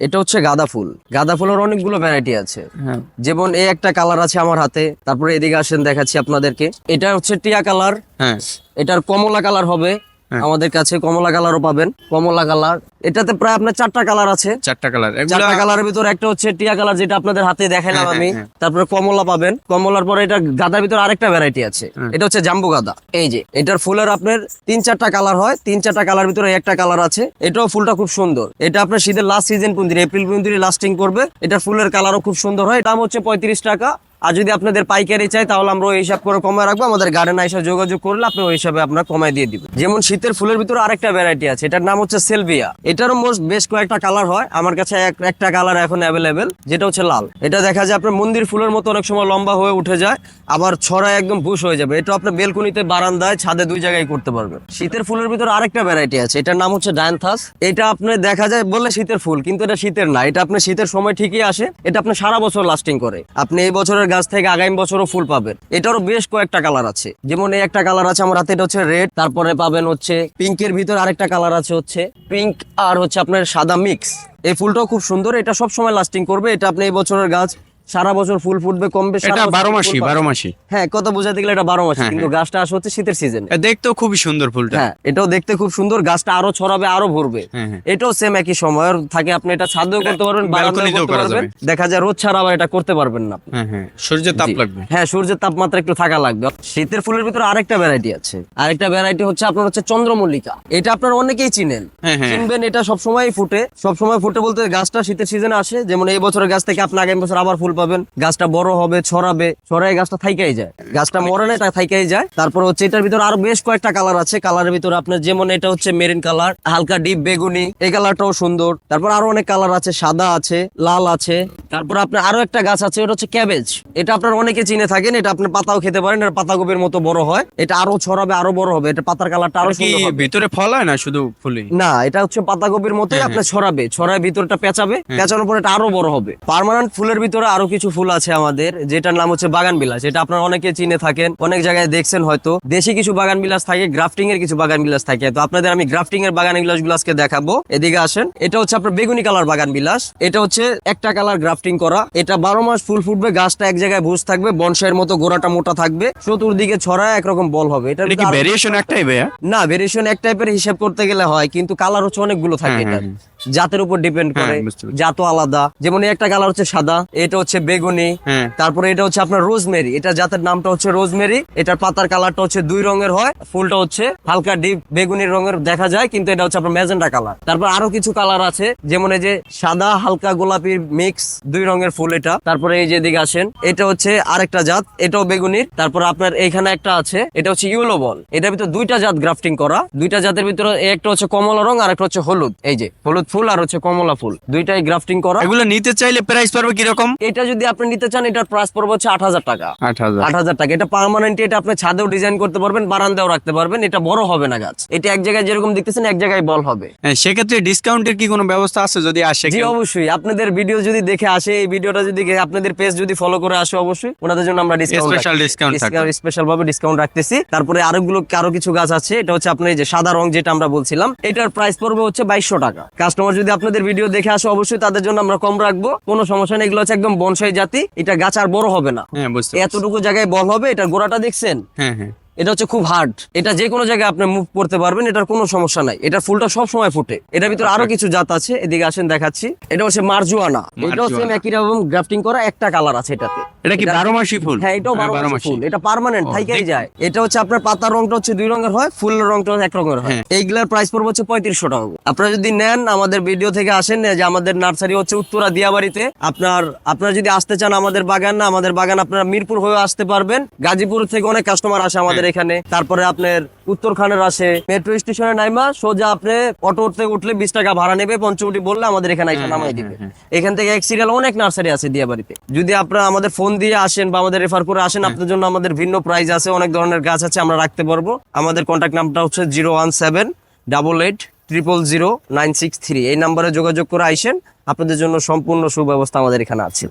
এটা হচ্ছে গাঁদা ফুল। গাঁদা ফুলের অনেকগুলো ভ্যারাইটি আছে। হ্যাঁ। যেমন এই একটা কালার আছে আমার হাতে তারপরে এদিকে আসেন দেখাচ্ছি আপনাদেরকে। এটা হচ্ছে টিয়া কালার হ্যাঁ। এটার কমলা কালার হবে। আমাদের কাছে কমলা কালারও পাবেন। কমলা কালার। এটাতে প্রায় আপনার চারটা কালার আছে। চারটা কালার। চারটা কালারের ভিতর একটা হচ্ছে টিয়া কালার যেটা আপনাদের হাতে দেখাইলাম হ্যাঁ, আমি। হ্যাঁ, তারপরে কমলা পাবেন। কমলার পরে এটা গাদার ভিতর আরেকটা ভ্যারাইটি আছে। হ্যাঁ। এটা হচ্ছে জাম্বু গাদা। এই যে এটার ফুলের আপনার তিন চারটা কালার হয়। তিন চারটা কালার ভিতরে একটা কালার আছে। এটাও ফুলটা খুব সুন্দর। এটা আপনার শীতের লাস্ট সিজন পর্যন্ত এপ্রিল পর্যন্ত লাস্টিং করবে এটার ফুলের কালারও খুব সুন্দর হয়। দাম হচ্ছে পঁয়ত্রিশ টাকা। আর যদি আপনাদের পাইকারি চাই, তাহলে আমরা ওই হিসাব করে কমায় রাখব। আমাদের গার্ডেন এসে যোগাযোগ করলে আপনি ওই হিসাবে আপনার কমায় দিয়ে দিবেন যেমন শীতের ফুলের ভিতরে আরেকটা ভ্যারাইটি আছে, এটার নাম হচ্ছে সেলভিয়া। এটারও মোস্ট বেশ কয়েকটা কালার হয়। আমার কাছে একটা কালার এখন অ্যাভেলেবেল যেটা হচ্ছে লাল। এটা দেখা যায় আপনার মন্দির ফুলের মতো অনেক সময় লম্বা হয়ে উঠে যায়, আবার ছড়ায় একদম বুশ হয়ে যাবে। এটা আপনার বেলকুনিতে বারান্দায়, ছাদে দুই জায়গায় করতে পারবেন। শীতের ফুলের ভিতরে আরেকটা ভ্যারাইটি আছে, এটার নাম হচ্ছে ডায়ান্থাস এটা আপনি দেখা যায় বললে শীতের ফুল, কিন্তু এটা শীতের না। এটা আপনার শীতের সময় ঠিকই আসে, এটা আপনার সারা বছর লাস্টিং করে। আপনি এই বছরের গাছ থেকে আগামী বছরও ফুল পাবেন। এটারও বেশ কয়েকটা কালার আছে। যেমন এই একটা কালার আছে, আমার হাতে এটা হচ্ছে রেড, তারপরে পাবেন হচ্ছে পিঙ্কের ভিতর আরেকটা কালার আছে হচ্ছে পিঙ্ক আর হচ্ছে আপনার সাদা মিক্স। এই ফুলটাও খুব সুন্দর, এটা সবসময় লাস্টিং করবে, এটা আপনি এই বছরের গাছ সারা বছর ফুল ফুটবে কম বেশি এটা বারো মাসি বারো মাসি হ্যাঁ কত বোঝাতে গেলে এটা বারো মাস হ্যাঁ, কিন্তু গাছটা আসে হচ্ছে শীতের সিজনে এ দেখতেও খুবই সুন্দর ফুলটা। হ্যাঁ এটাও দেখতে খুব সুন্দর গাছটা আরও ছড়াবে আরও ভরবে। হ্যাঁ, হ্যাঁ। এটাও সেম একই সময় থাকে আপনি এটা ছাদেও করতে পারবেন বারান্দাও ব্যালকনিতেও করতে পারবেন। দেখা যায় রোদ ছাড়া আবার এটা করতে পারবেন না। হ্যাঁ হ্যাঁ সূর্যের তাপ লাগবে। হ্যাঁ সূর্যের তাপমাত্রা একটু থাকা লাগবে। শীতের ফুলের ভিতরে আরেকটা ভ্যারাইটি আছে। আরেকটা ভ্যারাইটি হচ্ছে আপনার হচ্ছে চন্দ্রমল্লিকা। এটা আপনার অনেকেই চিনেন। হ্যাঁ, হ্যাঁ। চিনবেন এটা সবসময় ফুটে। সবসময় ফুটে বলতে গাছটা শীতের সিজনে আসে। যেমন এই বছরের গাছ থেকে আপনি আগামী বছর আবার ফুল পাবেন গাছটা বড় হবে ছড়াবে ছড়ায় গাছটা থাইকাই যায়। গাছটা মরে না থাইকাই যায়। তারপর হচ্ছে এটার ভিতরে আরও বেশ কয়েকটা কালার আছে। কালারের ভিতরে আপনার যেমন এটা হচ্ছে মেরিন কালার হালকা ডিপ বেগুনি এই কালারটাও সুন্দর। তারপর আরও অনেক কালার আছে সাদা আছে লাল আছে। তারপর আপনার আরও একটা গাছ আছে ওটা হচ্ছে ক্যাবেজ এটা আপনার অনেকে চিনে থাকেন এটা আপনি পাতাও খেতে পারেন এটা পাতাকপির মতো বড় হয়। এটা আরও ছড়াবে আরও বড় হবে। এটা পাতার কালারটা আরও কি ভিতরে ফল হয় না শুধু ফুলই? না এটা হচ্ছে পাতাকপির মতোই হ্যাঁ, আপনার ছড়াবে। ছড়ায় ভিতরটা পেঁচাবে পেঁচানোর পর এটা আরও বড় হবে। পার্মানেন্ট ফুলের ভিতরে আরও কিছু ফুল আছে আমাদের যেটার নাম হচ্ছে বাগান বিলাস। এটা আপনারা অনেকে চিনে থাকেন অনেক জায়গায় দেখছেন হয়তো। দেশি কিছু বাগান বিলাস থাকে গ্রাফটিং এর কিছু বাগান বিলাস থাকে। তো আপনাদের আমি গ্রাফটিং এর বাগান বিলাসগুলো আজকে দেখাবো। এদিকে আসেন এটা হচ্ছে আপনার বেগুনি কালার বাগান বিলাস। এটা হচ্ছে একটা কালার গ্রাফটিং করা। এটা বারো মাস ফুল ফুটবে গাছটা এক জায়গায় ভুজ থাকবে বনসাইয়ের মতো গোড়াটা মোটা থাকবে। চতুর্দিকে ছড়ায় একরকম বল হবে। এটা ভেরিয়েশন একটাই ভাইয়া না ভেরিয়েশন এক টাইপের হিসাব করতে গেলে হয় কিন্তু কালার হচ্ছে অনেকগুলো থাকে হ্যাঁ, এটা হ্যাঁ, জাতের উপর ডিপেন্ড হ্যাঁ, করে জাতও আলাদা। যেমন এই একটা কালার হচ্ছে সাদা এটা হচ্ছে বেগুনি হ্যাঁ। তারপরে এটা হচ্ছে আপনার রোজমেরি এটা জাতের নামটা হচ্ছে রোজমেরি এটার পাতার কালারটা হচ্ছে দুই রঙের হয় ফুলটা হচ্ছে হালকা ডিপ বেগুনি রঙের দেখা যায় কিন্তু এটা হচ্ছে আপনার ম্যাজেন্টা কালার তারপর আরও কিছু কালার আছে যেমন এই যে সাদা হালকা গোলাপির মিক্স দুই রঙের ফুল এটা। তারপরে এই যে দিকে আসেন এটা হচ্ছে আরেকটা জাত এটাও বেগুনির। তারপর আপনার এইখানে একটা আছে এটা হচ্ছে ইউলো বল এটার ভিতরে দুইটা জাত গ্রাফটিং করা দুইটা জাতের ভিতরে একটা হচ্ছে কমলা রং আর একটা হচ্ছে হলুদ। এই যে হলুদ ফুল আর হচ্ছে কমলা ফুল। দুইটাই গ্রাফটিং করা। এগুলো নিতে চাইলে প্রাইস পারবে কীরকম? এটা যদি আপনি নিতে চান এটার প্রাইস পড়বে হচ্ছে আট হাজার টাকা। আট হাজার। টাকা। এটা পার্মানেন্ট এটা আপনি ছাদেও ডিজাইন করতে পারবেন বারান্দাও রাখতে পারবেন। এটা বড় হবে না গাছ। এটা এক জায়গায় যেরকম দেখতেছেন এক জায়গায় বল হবে। হ্যাঁ, সেক্ষেত্রে ডিসকাউন্টের কি কোনো ব্যবস্থা আছে যদি আসে জি অবশ্যই। আপনাদের ভিডিও যদি দেখে আসে এই ভিডিওটা যদি আপনাদের পেজ যদি ফলো করে আসে অবশ্যই। ওনাদের জন্য আমরা ডিসকাউন্ট Special discount থাকবে। স্পেশাল ভাবে ডিসকাউন্ট রাখতেছি। তারপরে আরোগুলো আরও কিছু গাছ আছে। এটা হচ্ছে আপনার এই যে সাদা রং যেটা আমরা বলছিলাম এটার প্রাইস পড়বে হচ্ছে বাইশশো টাকা। কাস্টমার যদি আপনাদের ভিডিও দেখে আসে অবশ্যই তাদের জন্য আমরা কম রাখব। কোনো সমস্যা নেই এগুলো হচ্ছে একদম বনসাই জাতি এটা গাছ আর বড় হবে না। হ্যাঁ। এতটুকু জায়গায় বল হবে এটার গোড়াটা দেখছেন? হ্যাঁ হ্যাঁ। এটা হচ্ছে খুব হার্ড এটা যে কোনো জায়গায় আপনি মুভ করতে পারবেন এটার কোনো সমস্যা নাই। এটার ফুলটা সব সময় ফুটে। এটার ভিতরে আরও কিছু জাত আছে এদিকে আসেন দেখাচ্ছি। এটা হচ্ছে মারজুয়ানা। এটা হচ্ছে একই রকম গ্রাফটিং করা একটা কালার আছে এটাতে। এটা কি বারো মাসি ফুল? হ্যাঁ এটাও বারো মাসি ফুল। এটা পার্মানেন্ট থাইকাই যায়। এটা হচ্ছে আপনার পাতার রংটা হচ্ছে দুই রঙের হয় ফুলের রংটা এক রঙের হয়। হ্যাঁ। এইগুলার প্রাইস পড়বে হচ্ছে পঁয়ত্রিশশো টাকা আপনারা যদি নেন আমাদের ভিডিও থেকে আসেন যে আমাদের নার্সারি হচ্ছে উত্তরা দিয়াবাড়িতে। আপনার আপনারা যদি আসতে চান আমাদের বাগান না আমাদের বাগান আপনারা মিরপুর হয়ে আসতে পারবেন। গাজীপুর থেকে অনেক কাস্টমার আসে আমাদের হ্যাঁ। এখানে। তারপরে আপনার উত্তরখানের আসে। মেট্রো স্টেশনে নাইমা সোজা আপনি অটো থেকে উঠলে বিশ টাকা ভাড়া নেবে পঞ্চমটি বললে আমাদের এখানে এসে হ্যাঁ, নামাই হ্যাঁ, দিবে। হ্যাঁ, এখান থেকে এক সিরিয়াল অনেক নার্সারি আছে দিয়াবাড়িতে। যদি আপনারা আমাদের ফোন দিয়ে আসেন বা আমাদের রেফার করে আসেন আপনার জন্য আমাদের ভিন্ন প্রাইস আছে অনেক ধরনের গাছ আছে আমরা রাখতে পারব। আমাদের কন্ট্যাক্ট নামটা হচ্ছে zero one seven double eight triple zero nine six three এই নাম্বারে যোগাযোগ করে আইসেন আপনাদের জন্য সম্পূর্ণ সুব্যবস্থা আমাদের এখানে আছে।